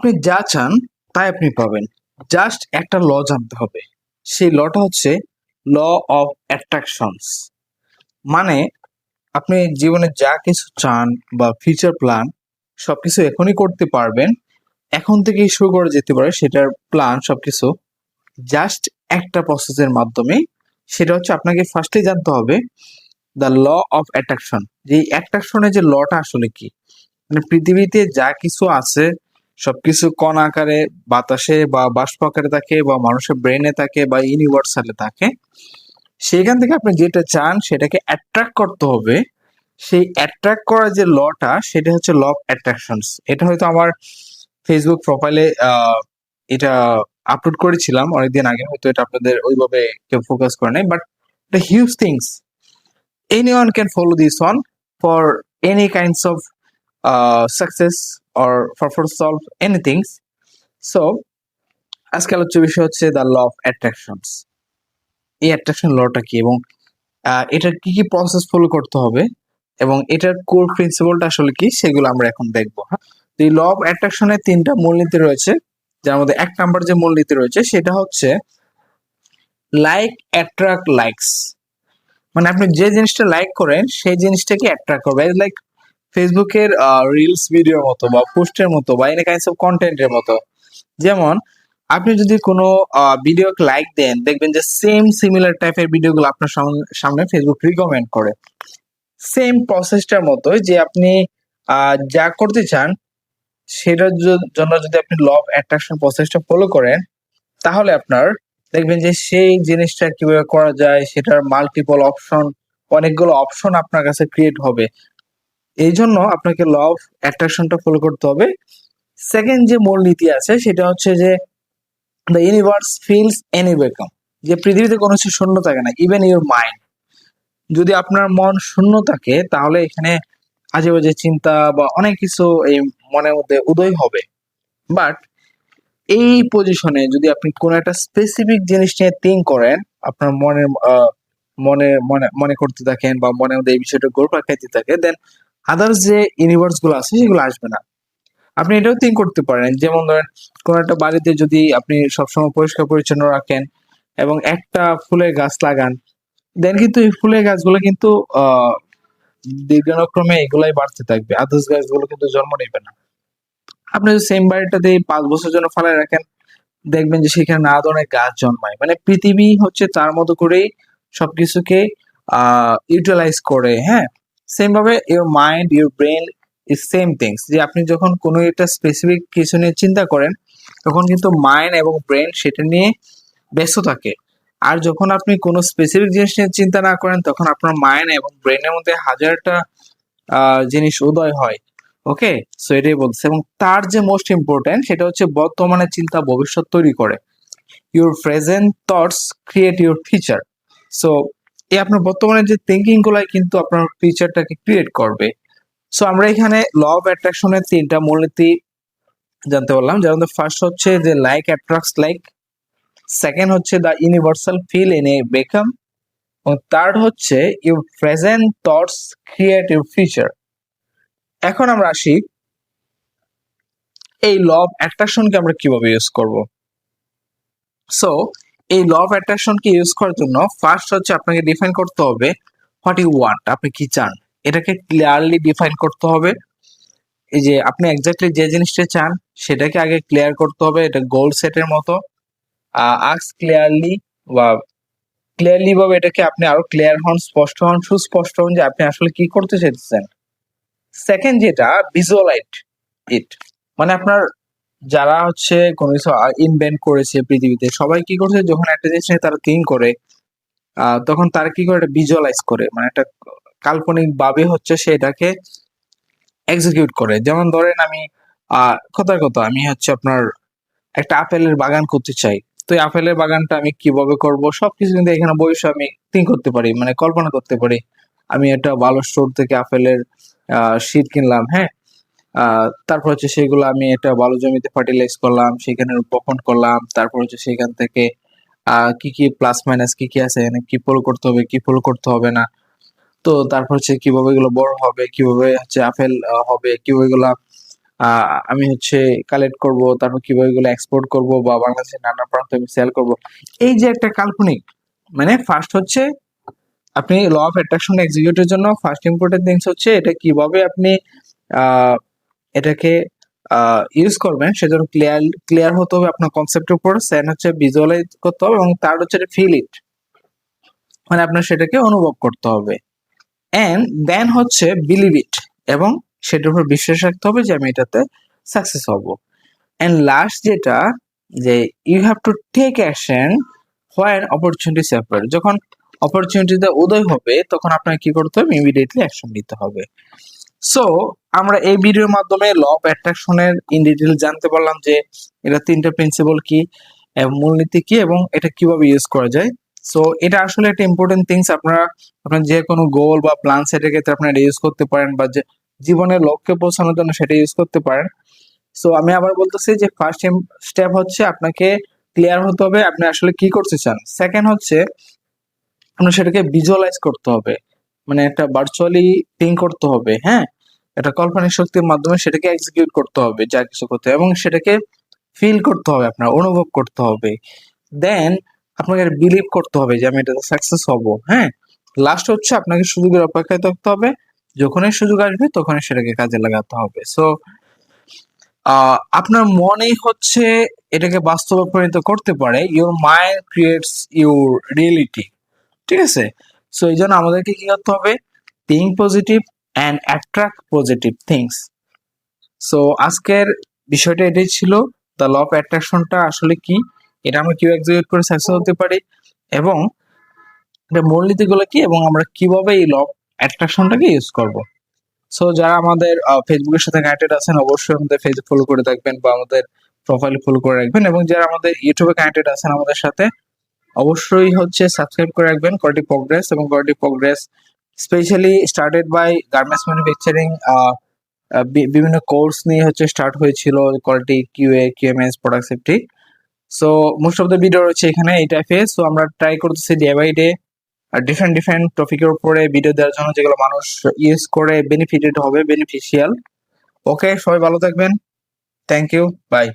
আপনি যা চান, তাই আপনি পাবেন। জাস্ট একটা ল জানতে হবে। সেই লটা হচ্ছে ল অফ অ্যাট্রাকশনস। মানে আপনি জীবনে যা কিছু চান বা ফিউচার প্ল্যান, সবকিছু এখনই করতে পারবেন। এখন থেকেই শুরু করে যেতে পারে সেটার প্ল্যান, সবকিছু। জাস্ট একটা প্রসেসের মাধ্যমে সেটা হচ্ছে আপনাকে ফার্স্টে জানতে হবে দ্য ল অফ অ্যাট্রাকশন। যে অ্যাট্রাকশনের যে লটা আসলে কি? মানে পৃথিবীতে যা কিছু আছে সবকিছু কণ আকারে বাতাসে বা বাষ্প আকারে থাকে বা মানুষের ব্রেনে থাকে বা ইউনিভার্সালে থাকে সেখান থেকে আপনি যেটা চান সেটাকে অ্যাট্রাক্ট করতে হবে। সেই অ্যাট্রাক্ট করার যে লটা সেটা হচ্ছে ল অফ অ্যাট্রাকশনস এটা হয়তো আমার ফেসবুক প্রোফাইলে এটা আপলোড করেছিলাম অনেকদিন আগে, হয়তো এটা আপনাদের ওইভাবে কেউ ফোকাস করে নাই but the huge things any one can follow this one for any kinds of success for for solve any things so আজকে আলোচ্য বিষয় হচ্ছে দ্য ল অফ অ্যাট্রাকশনস এই অ্যাট্রাকশন লটা কি এবং এটার কি কি প্রসেস ফলো করতে হবে এবং এটার কোর প্রিন্সিপালটা আসলে কি সেগুলো আমরা এখন দেখব তো এই ল অফ অ্যাট্রাকশনের তিনটা মূলনীতি রয়েছে, যার মধ্যে এক নাম্বার যে মূলনীতি রয়েছে সেটা হচ্ছে লাইক অ্যাট্রাক্ট লাইকস মানে আপনি যে জিনিসটা লাইক করেন, সেই জিনিসটাকে অ্যাট্রাক্ট করবে লাইক ফেসবুকের রিলস ভিডিওর মতো বা পোস্টের মতো বা এনে কাইন্ডস অফ কন্টেন্টের মতো। যেমন, আপনি যদি কোনো ভিডিওকে লাইক দেন, দেখবেন যে সেম সিমিলার টাইপের ভিডিওগুলো আপনার সামনে- ফেসবুক রিকমেন্ড করে। সেম প্রসেসটার মতো যে আপনি যা করতে চান সেটার জন্য যদি আপনি ল অফ অ্যাট্রাকশন প্রসেসটা ফলো করেন, তাহলে আপনার দেখবেন যে সেই জিনিসটা কীভাবে করা যায়, সেটার মাল্টিপল অপশন অনেকগুলো অপশন আপনার কাছে ক্রিয়েট হবে। এই জন্য আপনাকে ল অফ অ্যাট্রাকশনটা ফলো করতে হবে। সেকেন্ড যে মূল নীতি আছে, সেটা হচ্ছে যে the universe fills any vacuum যে পৃথিবীতে কোনো কিছু শূন্য থাকে না ইভেন ইউর মাইন্ড যদি আপনার মন শূন্য থাকে, তাহলে এখানে আজে বাজে চিন্তা বা অনেক কিছু এই মনের মধ্যে উদয় হবে। বাট এই পজিশনে যদি আপনি কোনো একটা স্পেসিফিক জিনিস নিয়ে থিঙ্ক করেন, আপনার মনের মনে মনে মনে করতে থাকেন বা মনের মধ্যে এই বিষয়টা গোড় খাইতে থাকে দেন আদার্স যে ইউনিভার্সগুলো আছে, সেগুলো আসবে না। আপনি এটাও থিঙ্ক করতে পারেন। যেমন ধরেন, কোনো একটা বাড়িতে যদি আপনি সবসময় পরিষ্কার পরিচ্ছন্ন রাখেন এবং একটা ফুলের গাছ লাগান দেন কিন্তু এই ফুলের গাছগুলো কিন্তু দীর্ঘানুক্রমে এগুলাই বাড়তে থাকবে। আদার্স গাছগুলো কিন্তু জন্ম নেবে না। আপনি যদি সেম বাড়িটাতে পাঁচ বছর জন্য ফেলায় রাখেন, দেখবেন যে সেখানে নানা ধরনের গাছ জন্মায়। মানে পৃথিবী হচ্ছে তার মতো করেই সবকিছুকে আহ ইউটিলাইজ করে হ্যাঁ? সেম ভাবে your mind your brain is same things যে আপনি যখন কোনো একটা স্পেসিফিক কিছু নিয়ে চিন্তা করেন, তখন কিন্তু মাইন্ড এবং ব্রেন সেটা নিয়ে ব্যস্ত থাকে। আর যখন আপনি কোনো স্পেসিফিক জিনিস নিয়ে চিন্তা না করেন, তখন আপনার মাইন্ড এবং ব্রেনের মধ্যে হাজারটা জিনিস উদয় হয়। ওকে সো এটাই বলছে এবং তার যে মোস্ট ইম্পর্টেন্ট সেটা হচ্ছে বর্তমানে চিন্তা ভবিষ্যৎ তৈরি করে। Your present thoughts create your future so এই আপনার বর্তমানে যে থিঙ্কিং গুলাই কিন্তু আপনার ফিউচারটাকে ক্রিয়েট করবে। সো আমরা এখানে ল অফ অ্যাট্রাকশনের তিনটা মূলনীতি জানতে পারলাম। যার মধ্যে ফার্স্ট হচ্ছে যে লাইক অ্যাট্রাক্টস লাইক সেকেন্ড হচ্ছে the universal fill in a vacuum এবং থার্ড হচ্ছে your present thoughts create your future এখন আমরা আসি এই ল অফ অ্যাট্রাকশনকে আমরা কীভাবে ইউজ করব? সো এই ল অফ অ্যাট্রাকশনকে ইউজ করার জন্য ফার্স্ট হচ্ছে আপনাকে ডিফাইন করতে হবে হোয়াট ইউ ওয়ান্ট আপনি কি চান? এটাকে ক্লিয়ারলি ডিফাইন করতে হবে। এই যে আপনি এক্স্যাক্টলি যে জিনিসটা চান, সেটাকে আগে ক্লিয়ার করতে হবে, এটা গোল সেটের মতো। আক্স ক্লিয়ারলি বা ক্লিয়ারলি ভাবে এটাকে আপনি আরও ক্লিয়ার হন, স্পষ্ট হন, সুস্পষ্ট হন যে আপনি আসলে কি করতে চাইতেছেন। সেকেন্ড যেটা ভিজুয়ালাইট ইট মানে আপনার যারা হচ্ছে কোনো কিছু ইনভেন্ট করেছে পৃথিবীতে, সবাই কি করছে? যখন একটা জিনিস নিয়ে তারা থিঙ্ক করে তখন তারা কি করে? এটা ভিজুয়ালাইজ করে। মানে একটা কাল্পনিক ভাবে হচ্ছে সেটাকে এক্সিকিউট করে। যেমন ধরেন আমি, আহ, কথার কথা, আমি হচ্ছে আপনার একটা আপেলের বাগান করতে চাই। তো এই আপেলের বাগানটা আমি কীভাবে করব? সবকিছু কিন্তু এখানে বসে আমি থিঙ্ক করতে পারি মানে কল্পনা করতে পারি। আমি একটা ভালো স্টোর থেকে আপেলের, আহ, শীত কিনলাম হ্যাঁ? তারপর হচ্ছে সেগুলো আমি একটা ভালো জমিতে ফার্টিলাইজ করলাম, সেখানে বপন করলাম, তারপর হচ্ছে সেখান থেকে কি কি প্লাস মাইনাস কি কি আছে, এখানে কি ফলো করতে হবে, কি ফলো করতে হবে না। তো তারপর হচ্ছে কীভাবে এগুলো বড় হবে, কীভাবে হচ্ছে আপেল হবে, কীভাবে এগুলো আমি হচ্ছে কালেক্ট করব, তারপর কীভাবে এগুলো এক্সপোর্ট করব বা বাংলাদেশের নানা প্রান্তে আমি সেল করব। এই যে একটা কাল্পনিক মানে ফার্স্ট হচ্ছে আপনি ল অফ অ্যাট্রাকশন এক্সিকিউটের জন্য ফার্স্ট ইম্পর্টেন্ট থিংস হচ্ছে এটা কীভাবে আপনি এটাকে ইউজ করবেন সেজন্য ক্লিয়ার ক্লিয়ার হতে হবে আপনার কনসেপ্টের উপর। সেন হচ্ছে ভিজুয়ালাইজ করতে হবে এবং তার হচ্ছে ফিল ইট মানে আপনার সেটাকে অনুভব করতে হবে। অ্যান্ড দেন হচ্ছে বিলিভ ইট এবং সেটার উপর বিশ্বাস রাখতে হবে যে আমি এটাতে সাকসেস হব। অ্যান্ড লাস্ট যেটা, যে you have to take action where opportunity সেপার যখন অপরচুনিটিতে উদয় হবে, তখন আপনাকে কি করতে হবে? ইমিডিয়েটলি অ্যাকশন নিতে হবে। সো আমরা এই ভিডিওর মাধ্যমে ল অফ অ্যাট্রাকশনের ইন ডিটেল জানতে পারলাম যে এটা তিনটা প্রিন্সিপাল কি মূলনীতি কি এবং এটা কীভাবে ইউজ করা যায়। সো এটা আসলে একটা ইম্পর্টেন্ট থিংস আপনারা, আপনার যে কোনো গোল বা প্ল্যান সেটের ক্ষেত্রে আপনারা ইউজ করতে পারেন বা যে জীবনের লক্ষ্যে পৌঁছানোর জন্য সেটা ইউজ করতে পারেন। সো আমি আবার বলতেছি যে ফার্স্ট স্টেপ হচ্ছে আপনাকে ক্লিয়ার হতে হবে আপনি আসলে কি করতে চান। সেকেন্ড হচ্ছে, আপনার সেটাকে ভিজুয়ালাইজ করতে হবে। মানে একটা ভার্চুয়ালি থিঙ্ক করতে হবে হ্যাঁ? একটা কল্পনিক শক্তির মাধ্যমে সেটাকে এক্সিকিউট করতে হবে, যা কিছু করতে হবে, এবং সেটাকে ফিল করতে হবে আপনার, অনুভব করতে হবে। দেন আপনাকে বিলিভ করতে হবে যে আমি এটাতে সাকসেস হব হ্যাঁ? লাস্ট হচ্ছে আপনাকে সুযোগের অপেক্ষায় থাকতে হবে, যখনই সুযোগ আসবে তখনই সেটাকে কাজে লাগাতে হবে। সো আপনার মনেই হচ্ছে এটাকে বাস্তবে পরিণত করতে পারে your mind creates your reality ঠিক আছে? সো এই জন্য আমাদেরকে কি করতে হবে? Think positive and attract positive things so আজকের বিষয়টা এটাই ছিল। দ্য ল অফ অ্যাট্রাকশনটা আসলে কি? এটা আমরা কীভাবে এক্সিকিউট করে সাকসেস হতে পারি? এবং এটা মূলনীতিগুলো কি? এবং আমরা কীভাবে এই ল অফ অ্যাট্রাকশনটাকে ইউজ করব? সো যারা আমাদের ফেসবুকের সাথে কানেক্টেড আছেন, অবশ্যই আমাদের ফেসবুক ফলো করে থাকবেন বা আমাদের প্রোফাইল ফলো করে রাখবেন। এবং যারা আমাদের ইউটিউবে কানেক্টেড আছেন আমাদের সাথে অবশ্যই হচ্ছে সাবস্ক্রাইব করে রাখবেন কোয়ালিটি প্রোগ্রেস এবং quality progress specially started by garments manufacturing বিভিন্ন কোর্স নিয়ে হচ্ছে স্টার্ট হয়েছিল quality QA QMS product safety so most of the video রয়েছে এখানে এই টাইপের সো আমরা ট্রাই করতেছি day by day different different টপিকের উপরে ভিডিও দেওয়ার জন্য যেগুলো মানুষ ইউজ করে বেনিফিটেড হবে বেনিফিশিয়াল ওকে সবাই ভালো থাকবেন। Thank you by